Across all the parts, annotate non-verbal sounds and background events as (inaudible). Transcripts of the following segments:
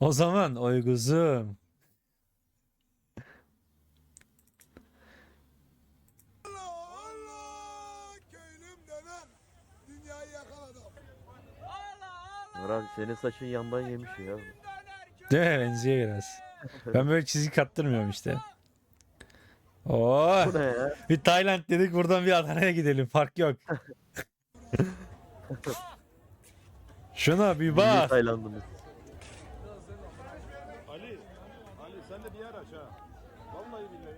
O zaman oy kuzum. Allah Allah köylüm dönem dünyayı yakaladım. Nur abi senin saçın yandan yemiş ya. Değil mi? Benziyor biraz. Ben böyle çizik attırmıyorum işte. Oo, Bu ne ya? bir Tayland dedik buradan bir Adana'ya gidelim. Fark yok. (laughs) Şuna bir Milli bak. Tayland'ımız. Ali, Ali sen de bir yer aç ha. Vallahi billahi.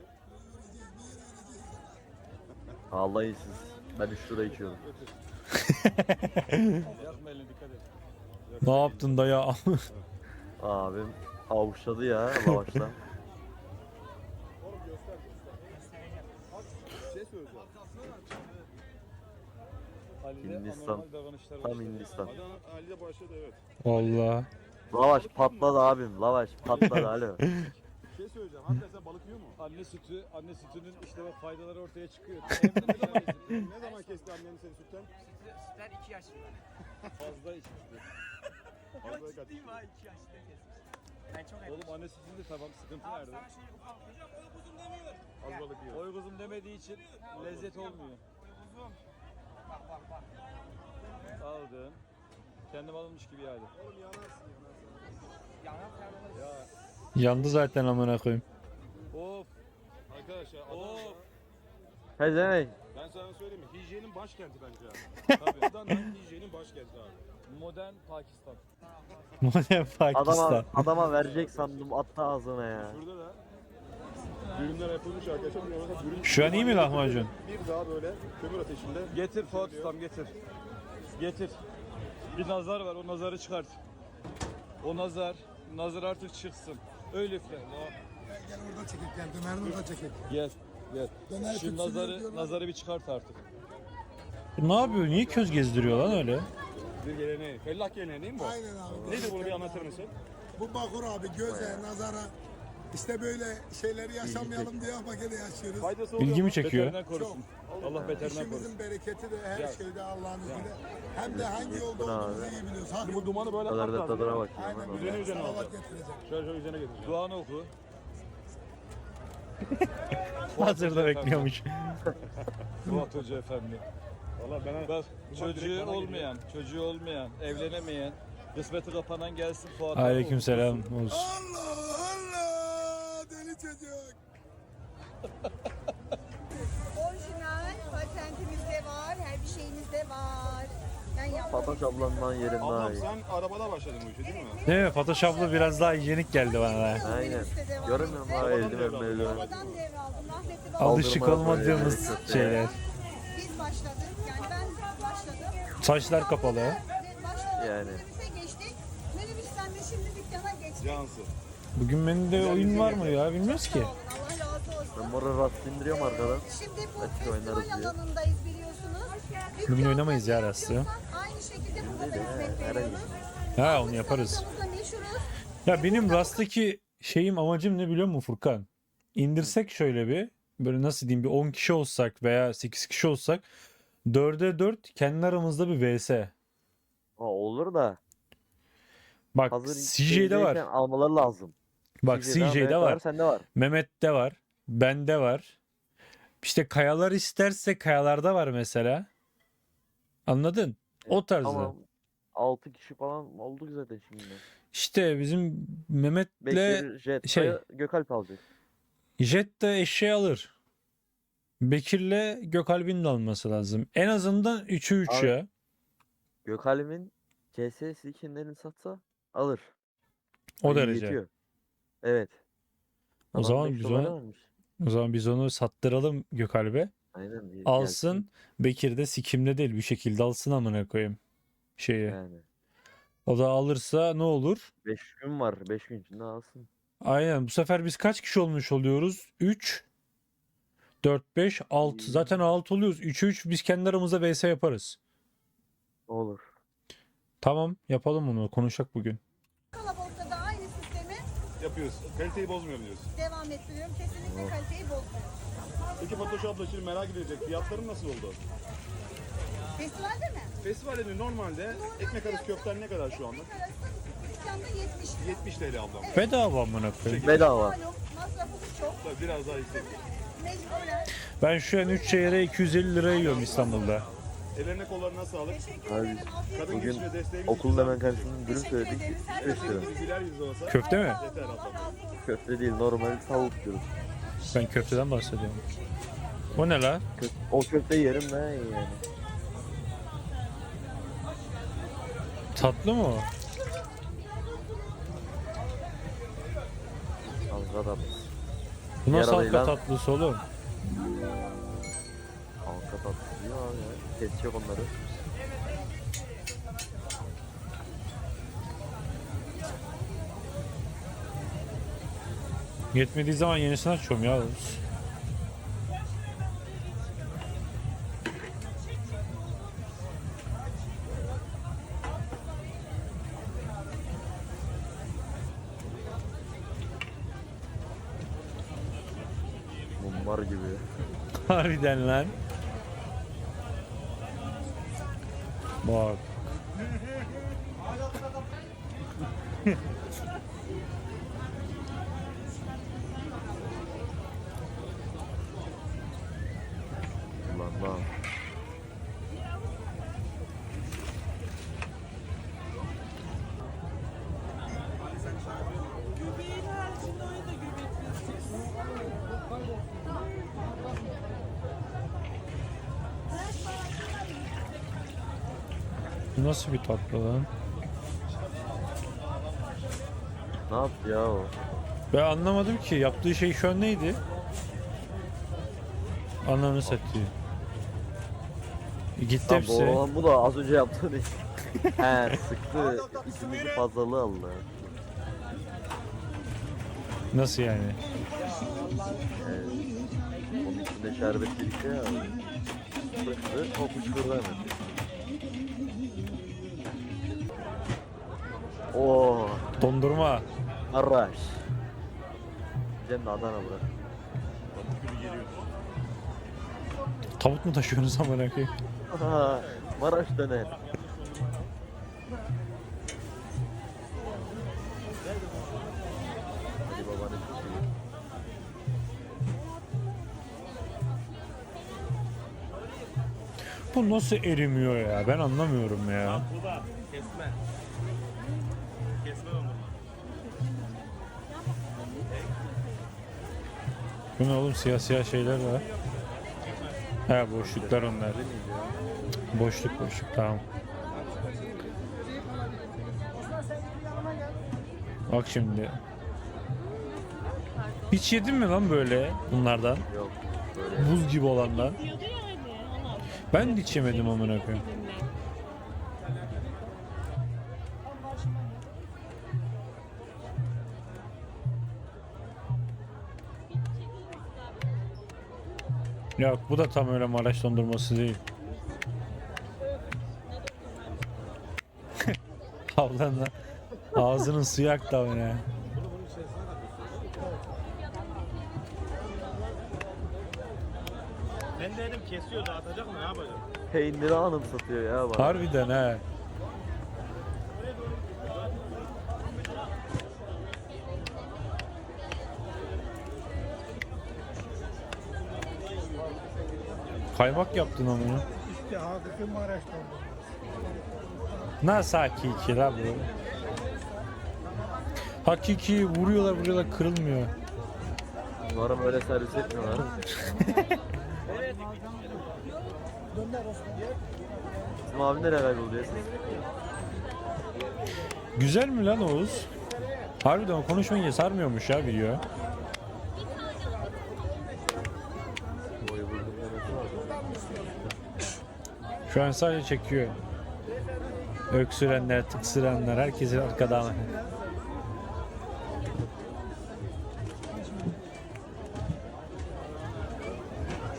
Vallahi siz. Ben 3 lira içiyorum. Yakma elini dikkat et. Ne yaptın dayı? Abim avuçladı ya lavaştan. Şey. Ali'de Hindistan. anormal Tam başladı. Hindistan. Ali, Ali'de başladı evet. Vallahi. Lavaş patladı abim. Lavaş patladı alo. (laughs) Şey söyleyeceğim. Hakikaten sen balık yiyor mu? Anne sütü, anne sütünün işte bak faydaları ortaya çıkıyor. (laughs) ne zaman kesti annen seni sütten? Sütler 2 yaşında. Fazla içmişti. Fazla kaç. Ciddiyim ha 2 yaşında kesmiş. Ben çok Oğlum anne sütünde tamam sıkıntı Abi nerede? sana şöyle ufak hocam oy kuzum demiyor. Az balık yiyor. Oy kuzum demediği için lezzet olmuyor. Kuzum. Bak bak bak. Aldın. Kendim alınmış gibi yani. Oğlum yanarsın yanarsın. Yanar karnımız. Ya Yandı zaten amına koyayım. Of arkadaşlar of. Pezevenk. ben sana söyleyeyim mi? Hijyenin başkenti bence abi. (laughs) Tabii. Adana hijyenin başkenti abi. Modern Pakistan. Modern Pakistan. Adama, adama verecek sandım attı ağzına ya. Şurada da dürümler yapılmış arkadaşlar. Şu an iyi mi lahmacun? Bir daha böyle kömür ateşinde. Getir Fuat Ustam getir. Getir. Bir nazar var o nazarı çıkart. O nazar, nazar artık çıksın. Öyle üfle. Gel orada çekek gel dönerini orada çekek. Gel, gel. Döner Şu tütsülüyor nazarı, diyorlar. nazarı bir çıkart artık. Bu ne yapıyor? Niye köz gezdiriyor lan öyle? Bir geleneği. Fellah geleneği mi bu? Aynen abi. Neydi bunu bir anlatır mısın? Bu Bakur abi göze, nazara işte böyle şeyleri yaşamayalım diye Hakikaten yaşıyoruz. Faydası oluyor İlgimi mu? çekiyor. Beterinden korusun. Allah beterinden korusun. İşimizin bereketi de her şeyde Allah'ın izniyle. Hem de hangi yolda olduğumuzu iyi biliyoruz. Hangi Bu dumanı böyle kadar da atmak lazım tadına bak ya. Aynen Üzerine üzerine salavat getirecek. Şöyle şöyle üzerine getireceğim. Duanı oku. (laughs) Hazırda bekliyormuş. Fuat Hoca Efendi. Valla ben Bak çocuğu olmayan, çocuğu olmayan, evlenemeyen, kısmeti kapanan gelsin Fuat. Aleykümselam olsun. Allah çocuk. Orijinal patentimizde var, her bir şeyimizde var. Ben yaptım. Fatoş ablandan yerin daha Ablam iyi. sen arabada başladın bu işe değil mi? Değil mi? Photoshop abla biraz daha hijyenik geldi bana. Aynen. Mu abi eldiven meldiven. Babadan devraldım. Rahmetli babam. Alışık olmadığımız evet. şeyler. Biz başladık. Yani ben başladım. Saçlar kapalı. Başladık. Yani. Minibüse geçtik. Minibüsten de şimdi dükkana geçtik. Cansı. Bugün menüde oyun var mı ya? Bilmiyoruz ki. Sağ olun, Allah razı olsun. Ben burada rast indiriyorum arkadan. Şimdi bu Açık oynarız festival diye. alanındayız biliyorsunuz. Bugün oynamayız ya yapıyorsak Aynı şekilde burada da hizmet Herhangi- veriyoruz. Ha onu yaparız. Meşhuruz. Ya benim Rast'taki şeyim amacım ne biliyor musun Furkan? İndirsek şöyle bir böyle nasıl diyeyim bir 10 kişi olsak veya 8 kişi olsak 4'e 4 kendi aramızda bir vs. Ha, olur da. Bak Hazır CJ'de var. şeydeyken almaları lazım. Bak CJ'de Mehmet var. Sende var. Mehmet'te var. Bende var. İşte kayalar isterse kayalarda var mesela. Anladın? O tarzda. Ama 6 kişi falan olduk zaten şimdi. İşte bizim Mehmet'le Bekir, Jet, şey- şey... Gökalp alacak. Jet de eşeği alır. Bekir'le Gökalp'in de alması lazım. En azından 3'ü 3 Abi, ya. Gökalp'in CS skinlerini satsa alır. O Hani derece. yetiyor. Evet. O zaman biz onu- vermiş. O zaman biz onu sattıralım Gökalp'e. Aynen. bir Alsın. gelsin. Bekir de sikimde değil bir şekilde alsın amına koyayım. Şeyi. Yani. O da alırsa ne olur? 5 gün var. 5 gün içinde alsın. Aynen bu sefer biz kaç kişi olmuş oluyoruz? 3 4 5 6 zaten 6 oluyoruz. 3'e 3 biz kendi aramızda vs yaparız. Olur. Tamam yapalım bunu konuşak bugün. Kalabalıkta da aynı sistemi Yapıyoruz. Kaliteyi bozmuyorum diyorsun. devam ettiriyorum. Kesinlikle kaliteyi bozmuyorum. Peki Fatoş abla şimdi merak edilecek. Fiyatların nasıl oldu? Festivalde mi? Festivalde normalde ekmek arası köften ne kadar şu anda? Ekmek arası Dükkanda 70 lira. 70 TL ablam. Bedava amına koyayım. Bedava. Malum masrafımız çok. Tabii biraz daha yüksek. Mecburen. Ben şu an 3 çeyreğe 250 lira yiyorum İstanbul'da. Ellerine kollarına sağlık. Teşekkür Abi, Kadın Bugün desteğimiz Okulun hemen karşısında dürüm söyledik. ederiz. Her 5 zaman lira. bekleriz. Güler yüzlü olsa. Köfte mi? Yeter abla. Köfte değil normal tavuk diyoruz. Ben köfteden bahsediyorum. O ne la? Kö- o köfteyi yerim ben yani. Tatlı mı o? Da Bu nasıl Yaralı halka lan. tatlısı oğlum? Kesecek onları. Yetmediği zaman yenisini açıyorum ya. Mumbar gibi. Harbiden lan. Bak. Ulan lan. Bu nasıl bir tatlı lan? Ne yaptı ya o? Ben anlamadım ki yaptığı şey şu an neydi? Ananı satayım. Gitti Lan hepsi. bu, bu da az önce yaptığın iş. (laughs) He sıktı. İkinci fazlalığı aldı. Nasıl yani? Onun içinde şerbet birikiyor ya. Sıktı, o kuşkurdu hemen. Oo, Dondurma. Maraş. Cem de Adana bırak. Tavuk mu taşıyorsunuz amına koyayım? Aha, Maraş döner. Hadi. Bu nasıl erimiyor ya? Ben anlamıyorum ya. Kesme. Kesme dondurma. Bu ne oğlum siyah siyah şeyler var. He boşluklar onlar. Boşluk boşluk tamam. Bak şimdi. Hiç yedin mi lan böyle bunlardan? Yok, böyle. Buz gibi. Ona Ben de hiç yemedim amına koyayım. Yok bu da tam öyle Maraş dondurması değil. (laughs) Havlanla ağzının suyu aktı ama ya. Ben de dedim kesiyor dağıtacak mı ne yapacak? Peyniri anım satıyor ya bana. Harbiden he. Kaymak yaptın ama ya. İşte hakiki Maraş dondurması. Nasıl hakiki la bu? Hakiki vuruyorlar vuruyorlar kırılmıyor. Umarım öyle servis etmiyorlar. Bizim abi nereye kayboldu ya? Güzel mi lan Oğuz? Harbiden o konuşmayınca sarmıyormuş ya video. Şu an sadece çekiyor. Öksürenler, tıksıranlar, herkesi arkadan.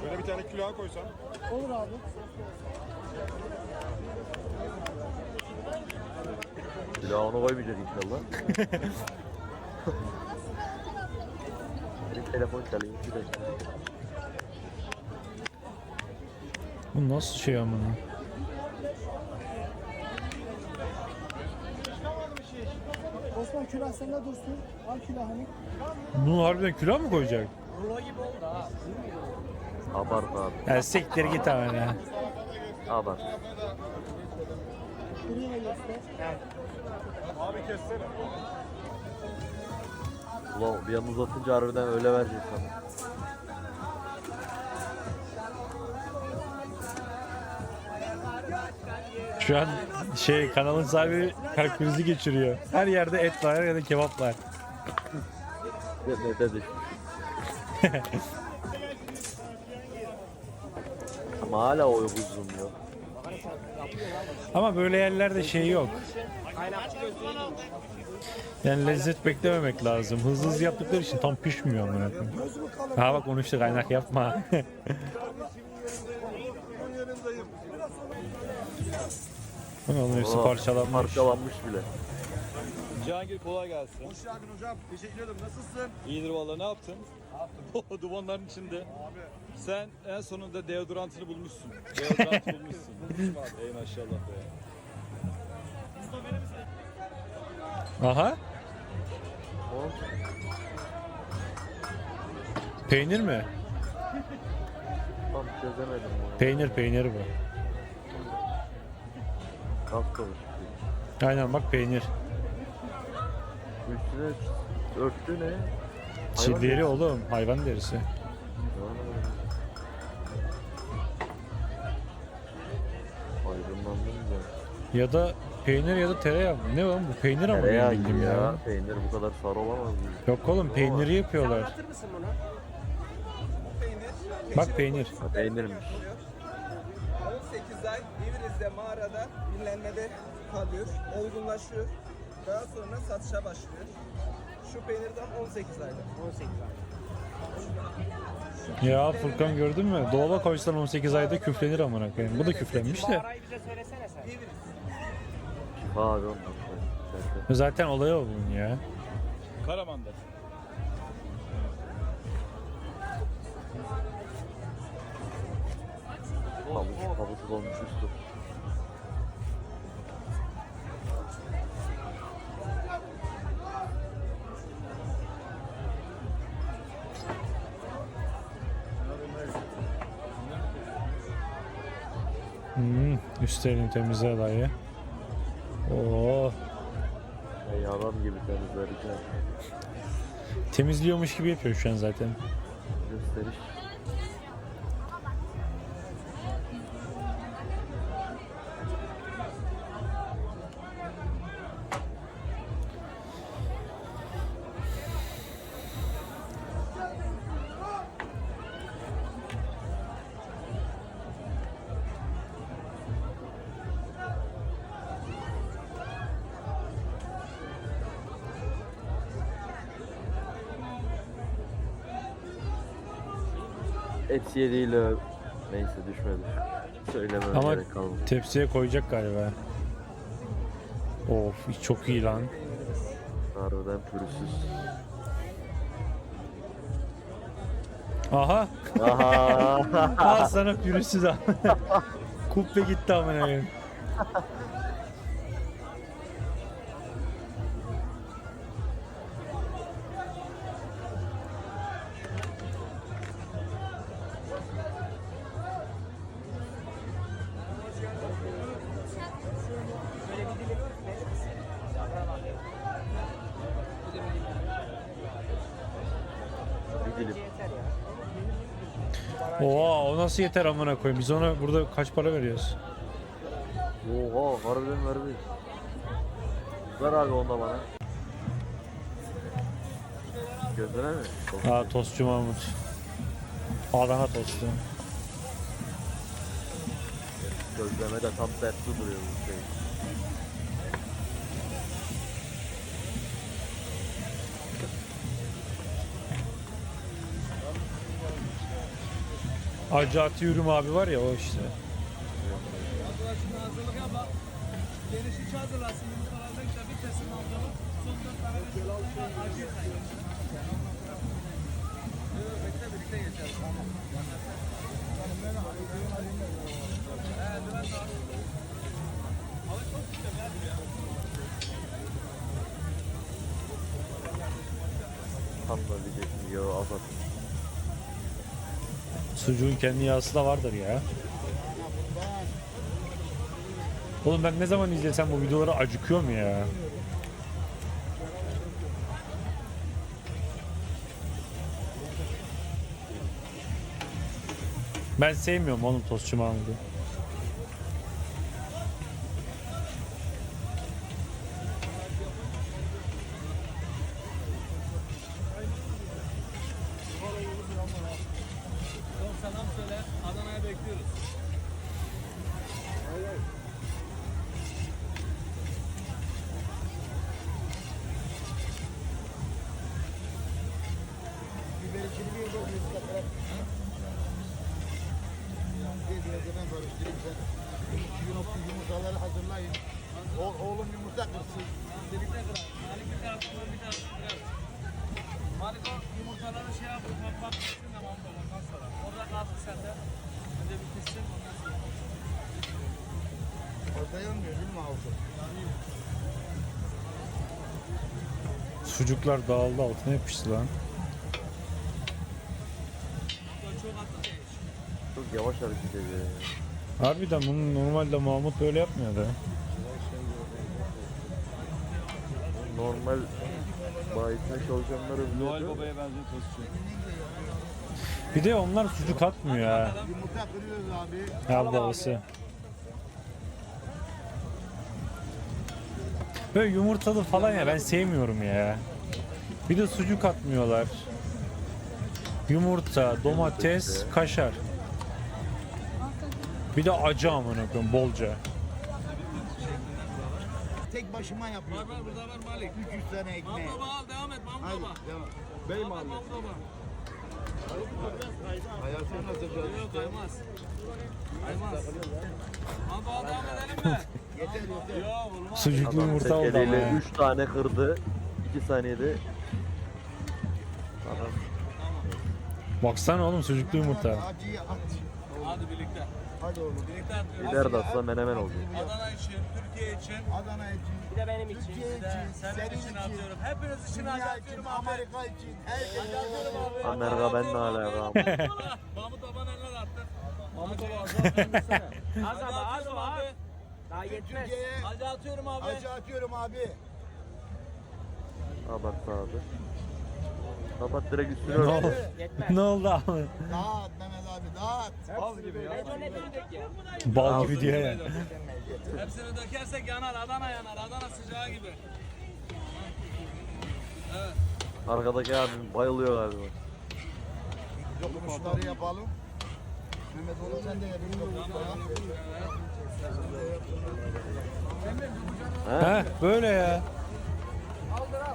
Şöyle bir tane külaha koysan. Bir daha onu koymayacak inşallah. (laughs) Benim telefon dakika. Bu nasıl şey amına? Osman külah sende dursun. Al külahını. Bunu harbiden külah mı koyacak? Abart abi. Ya siktir git hemen ya. Abart. Göster. Abi kessene. Ulan bir an uzatınca harbiden öyle verecek sana. Şu an şey kanalın sahibi kalp krizi geçiriyor. Her yerde et var, her yerde kebap var. (laughs) Ama hala o uzun yok. Ama böyle yerlerde şey yok. Yani lezzet beklememek lazım. Hızlı hızlı yaptıkları için tam pişmiyor amına koyayım. Ha bak konuştuk kaynak yapma. (laughs) Hepsi Oo, parçalanmış. Parçalanmış bile. Cihangir kolay gelsin. Hoş geldin hocam. Teşekkür ederim. Nasılsın? İyidir valla ne yaptın? (laughs) O dumanların içinde. Abi. Sen en sonunda deodorantını bulmuşsun. Deodorant (laughs) bulmuşsun. Bulmuşum abi. Ey maşallah be. Aha. O Peynir mi? tam çözemedim bunu. Peynir peynir bu. Konuştuk. Aynen bak peynir. Üstüne örtü ne? Çi deri oğlum hayvan derisi. Aydınlandım da. Ya da peynir ya da tereyağı. Ne lan bu peynir ama Tereyağı benim bildiğim gibi ya. ya. Peynir bu kadar sarı olamaz mı? Yok oğlum peyniri yapıyorlar. Bak peynir. Ha, peynirmiş. 18 ay İvriz'de mağarada dinlenmede kalıyor, olgunlaşıyor. Daha sonra satışa başlıyor. Şu peynirden 18 ayda. 18 ay. Ya Furkan gördün mü? Dolaba koysan 18 ayda küflenir amına koyayım. Bu da küflenmiş de. Sen- Zaten olay o bunun ya. Karaman'da. Pabuç, pabuç olmuş üstü. Hmm, üstlerini temizle dayı. Oo, Ey adam gibi temizlerken. temizliyormuş gibi yapıyor şu an zaten. Gösteriş. Et yediğiyle neyse düşmedi. Söylemem Ama gerek kalmadı. tepsiye koyacak galiba. Of çok iyi lan. Harbiden pürüzsüz. Aha. Aha. (laughs) Al sana pürüzsüz al. (laughs) Kuple gitti amına koyayım. Dilim. Oha o nasıl yeter amına koyayım? Biz ona burada kaç para veriyoruz? Oha harbiden verdi. Ver abi onda bana. Gözüne mi? Çok Aa tostçu Mahmut. Adana tostu. Gözleme de tam tersi duruyor bu şey. Acati Yürüm abi var ya o işte. Gelişi hazırlasın. Yumurtalardan işte bir kesim alacağım. Son dört tane acı yıkayın. Bekle birlikte geçelim. Tam da diyecektim yağı azalt. Sucuğun kendi yağısı da vardır ya. Oğlum ben ne zaman izlesem bu videoları acıkıyorum ya. Ben sevmiyorum oğlum tostçu Mahmut'u. Değil mi? Sucuklar dağıldı altına yapıştı lan. Çok yavaş hareket ediyor. Harbiden bunu normalde Mahmut böyle yapmıyordu. Normal bayisine çalışanları Noel. Baba'ya benziyor tostçu. Bir de onlar sucuk atmıyor ha. Yumurta kırıyoruz abi. Ya babası. Böyle yumurtalı falan ya ben sevmiyorum ya. Bir de sucuk atmıyorlar. Yumurta, domates, kaşar. Bir de acı amına koyayım bolca. Tek başıma Var yapıyorum. var burada var Malik. 300 tane ekmeği. Mahmut baba al devam et Mahmut Hadi baba. devam. Bey Mahmut baba. Hayatını nasıl Yok kaymaz. Kaymaz. Mahmut baba devam edelim mi? Yeter yeter. Yok olmaz. Sucuklu Adam yumurta oldu ama eliyle ya. 3 tane kırdı. 2 saniyede. Adam Baksana oğlum sucuklu yumurta. Hadi birlikte. Hadi oğlum. Biber de atsa menemen oldu. Adana için, Türkiye için, Adana için. bir de benim için, Türkiye bir de için, senin senin için için, atıyorum. Hepiniz için Dünya atıyorum abi. Amerika için, herkes Hadi atıyorum abi. Amerika ben ne alaka? Mahmut baba neler attı? Mahmut vermesene. Az abi, az abi. Daha Türkiye'ye Hadi atıyorum abi. acı atıyorum abi. Kapat abi. Kapat direkt üstüne Ne örtü. oldu? ne oldu abi? Dağıt Mehmet abi dağıt. Az gibi ya. Bal gibi diyor ya. Hepsini dökersek yanar, Adana yanar. Adana sıcağı gibi. Arkadaki abim bayılıyor galiba. Dokunuşları yapalım. Mehmet oğlum sen de yapın. He böyle ya.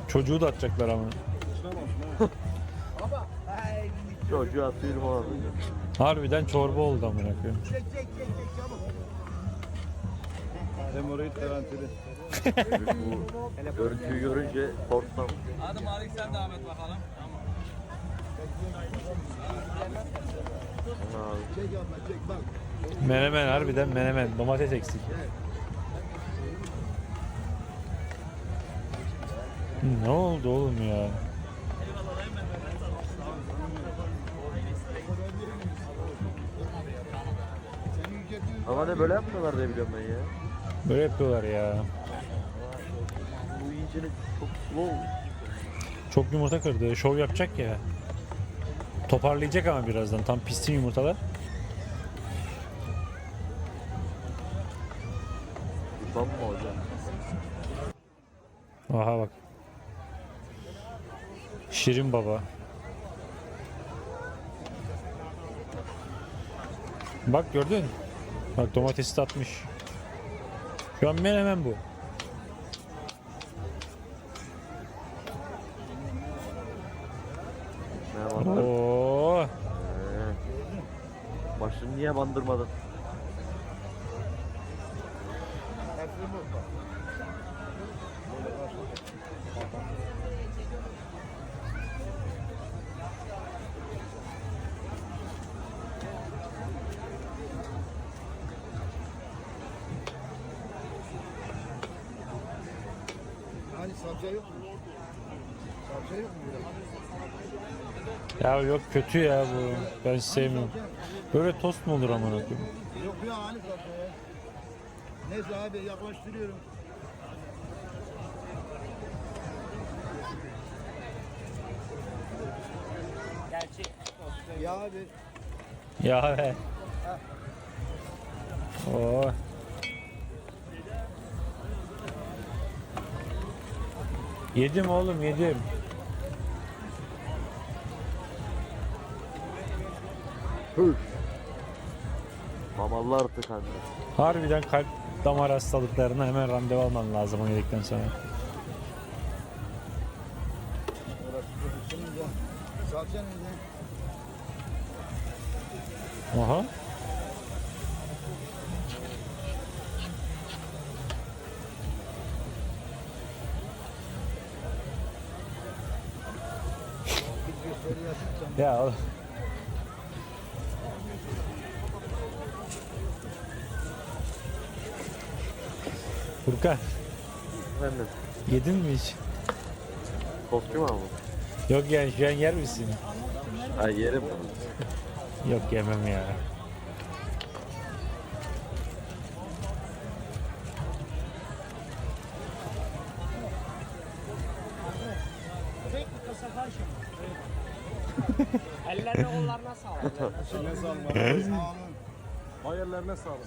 Çocuğu da atacaklar ama. Çocuğu atıyorum abi. Harbiden çorba oldu amına koyayım. Çek çek çek çek çabuk. Hemoroid garantili. Bu görüntüyü görünce korkmam. Hadi Malik sen devam et bakalım. Tamam. Abi. Çek abla çek bak. Menemen harbiden menemen. Domates eksik. Ne oldu oğlum ya? Ne böyle yapmıyorlar diye biliyorum ben ya. Böyle yapıyorlar ya. Bu yiyeceğini çok slow. Çok yumurta kırdı. Şov yapacak ya. Toparlayacak ama birazdan. Tam pistin yumurtalar. Kurban mı hocam? Aha bak. Şirin baba. Bak gördün. Bak domatesi de atmış. Şu an menemen bu. Ne bandır? Oo. Ee, Başını niye bandırmadın? Salça yok mu? Salça yok mu biraz? Ya yok kötü ya bu. Ben sevmiyorum. Böyle tost mu olur amına koyayım? Yok ya Halit abi. Neyse abi yaklaştırıyorum. Gerçek. Ya abi. Ya be. Oo. Yedim oğlum yedim. Hıh. Mamalı artık anne. Harbiden kalp damar hastalıklarına hemen randevu alman lazım onu yedikten sonra. Salça ya oğlum. Furkan Efendim. yedin mi hiç? Tostçu mu ama? Yok yani şu an yer misin? Ha yerim. Yok yemem ya. Hayırlarına sağlık.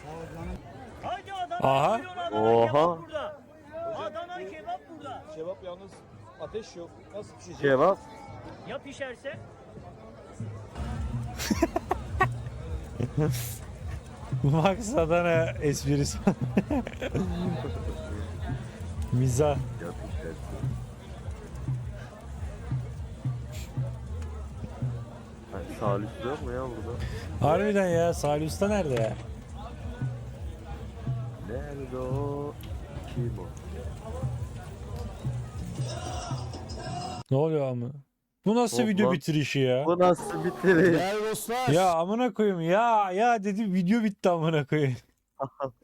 Haydi Adana Aha. buyurun Adana Oha. kebap burada. Adana kebap burada. Kebap yalnız ateş yok. Nasıl pişecek? Kebap. Ya pişerse? Max Adana esprisi. Mizah. Yap işte. Hani Salih yok mu ya burada? Harbiden ya Salih Usta nerede ya? Ne oluyor ama? Bu nasıl Oğlum video lan. bitirişi ya? Bu nasıl bitirir? Ya amına koyayım ya ya dedi video bitti amına koyayım. (laughs)